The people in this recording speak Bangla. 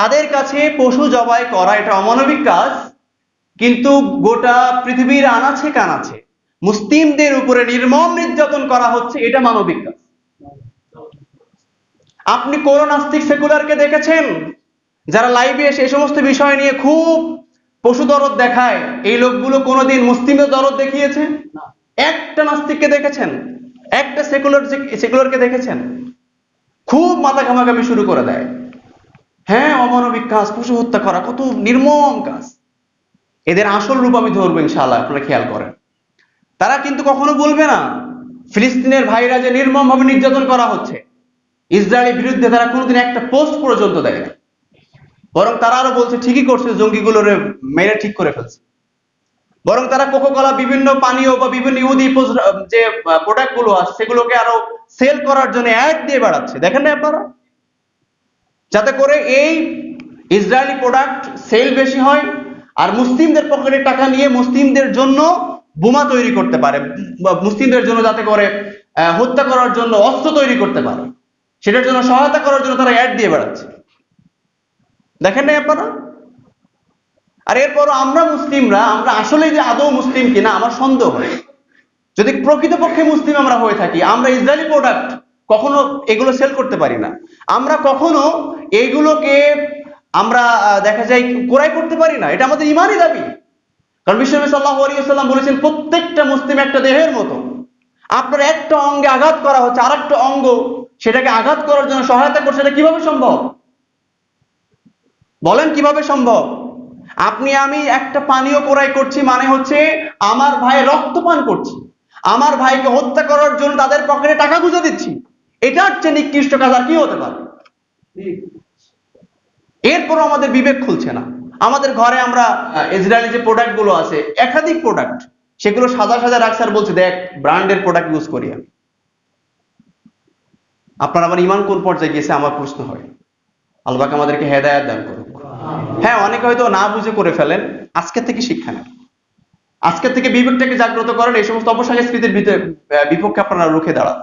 তাদের কাছে পশু জবাই করা এটা অমানবিক কাজ কিন্তু গোটা পৃথিবীর আনাছে কানাছে মুসলিমদের উপরে নির্মম নির্যাতন করা হচ্ছে এটা মানবিক কাজ। আপনি কোন নাস্তিক সেকুলারকে দেখেছেন? যারা লাইভে এসে এই সমস্ত বিষয় নিয়ে খুব পশু দরদ দেখায় এই লোকগুলো কোনোদিন মুসলিমদের দরদ দেখিয়েছে? একটা নাস্তিককে দেখেছেন? একটা সেকুলার সেকুলারকে দেখেছেন? খুব মাথা ঘামাঘামি শুরু করে দেয়। হ্যাঁ অমানবিক কাজ, পশু হত্যা করা, কত নির্মম কাজ। এদের আসল রূপ আমি ধরবো ইনশাআল্লাহ, আপনারা খেয়াল করেন। তারা কিন্তু কখনো বলবে না, ফিলিস্তিনের ভাইরা যে নির্মম ভাবে নির্যাতন করা হচ্ছে। ইসরায়েলের বিরুদ্ধে তারা কোনোদিন একটা পোস্ট পর্যন্ত দেয় না বরং তারা আরও বলছে, ঠিকই করছে, জঙ্গিগুলোরে মেরে ঠিক করে ফেলছে। বরং তারা কোকোকলা বিভিন্ন পানীয় বা বিভিন্ন ইহুদি যে প্রোডাক্টগুলো আছে, সেগুলোকে আরও সেল করার জন্য অ্যাড দিয়ে বেড়াচ্ছে। দেখেন না আপনারা? যাতে করে এই ইসরায়েলি প্রোডাক্ট সেল বেশি হয় আর মুসলিমদের পকেটে টাকা নিয়ে মুসলিমদের জন্য বোমা তৈরি করতে পারে মুসলিমদের জন্য যাতে করে হত্যা করার জন্য অস্ত্র তৈরি করতে পারে। সেটার জন্য সহায়তা করার জন্য তারা অ্যাড দিয়ে বেড়াচ্ছে। দেখেন নাই আপনারা? আর এরপরও আমরা মুসলিমরা, আমরা আসলে যে আদৌ মুসলিম কিনা আমার সন্দেহ হয়। যদি প্রকৃতপক্ষে মুসলিম আমরা হয়ে থাকি, আমরা ইসরায়েলি প্রোডাক্ট কখনো এগুলো সেল করতে পারি না। আমরা কখনো এইগুলোকে আমরা দেখা যায় ক্রয় করতে পারি না। এটা আমাদের ইমানই দাবি। কারণ বিশ্বনবী সাল্লাল্লাহু আলাইহি সাল্লাম বলেছেন, প্রত্যেকটা মুসলিম একটা দেহের মতো। আপনার একটা অঙ্গে আঘাত করা হচ্ছে আর একটা অঙ্গ সেটাকে আঘাত করার জন্য সহায়তা করছে, এটা কীভাবে সম্ভব? বলেন কীভাবে সম্ভব? আপনি, আমি একটা পানীয় ক্রয় করছি মানে হচ্ছে, আমার ভাই রক্ত পান করছি। আমার ভাইকে হত্যা করার জন্য তাদের পকেটে টাকা গুঁজে দিচ্ছি। এটার চেয়ে নিকৃষ্ট কাজ আর কি হতে পারে? এরপরও আমাদের বিবেক খুলছে না। আমাদের ঘরে আমরা ইসরায়েলি যে প্রোডাক্টগুলো আছে, একাধিক প্রোডাক্ট সেগুলো সাদা সাদা রাখছে আর বলছে, দেখ ব্র্যান্ডের প্রোডাক্ট ইউজ করি আমি। আপনার আমার ইমান কোন পর্যায়ে গিয়েছে? আমার প্রশ্ন হয়। আল্লাহকে আমাদেরকে হেদায়াত দান করুক হ্যাঁ অনেকে হয়তো না বুঝে করে ফেলেন আজকে থেকে শিক্ষা নেন। আজকে থেকে বিবেকটাকে জাগ্রত করেন, এই সমস্ত অপসংস্কৃতির বিপক্ষে আপনারা রুখে দাঁড়ান।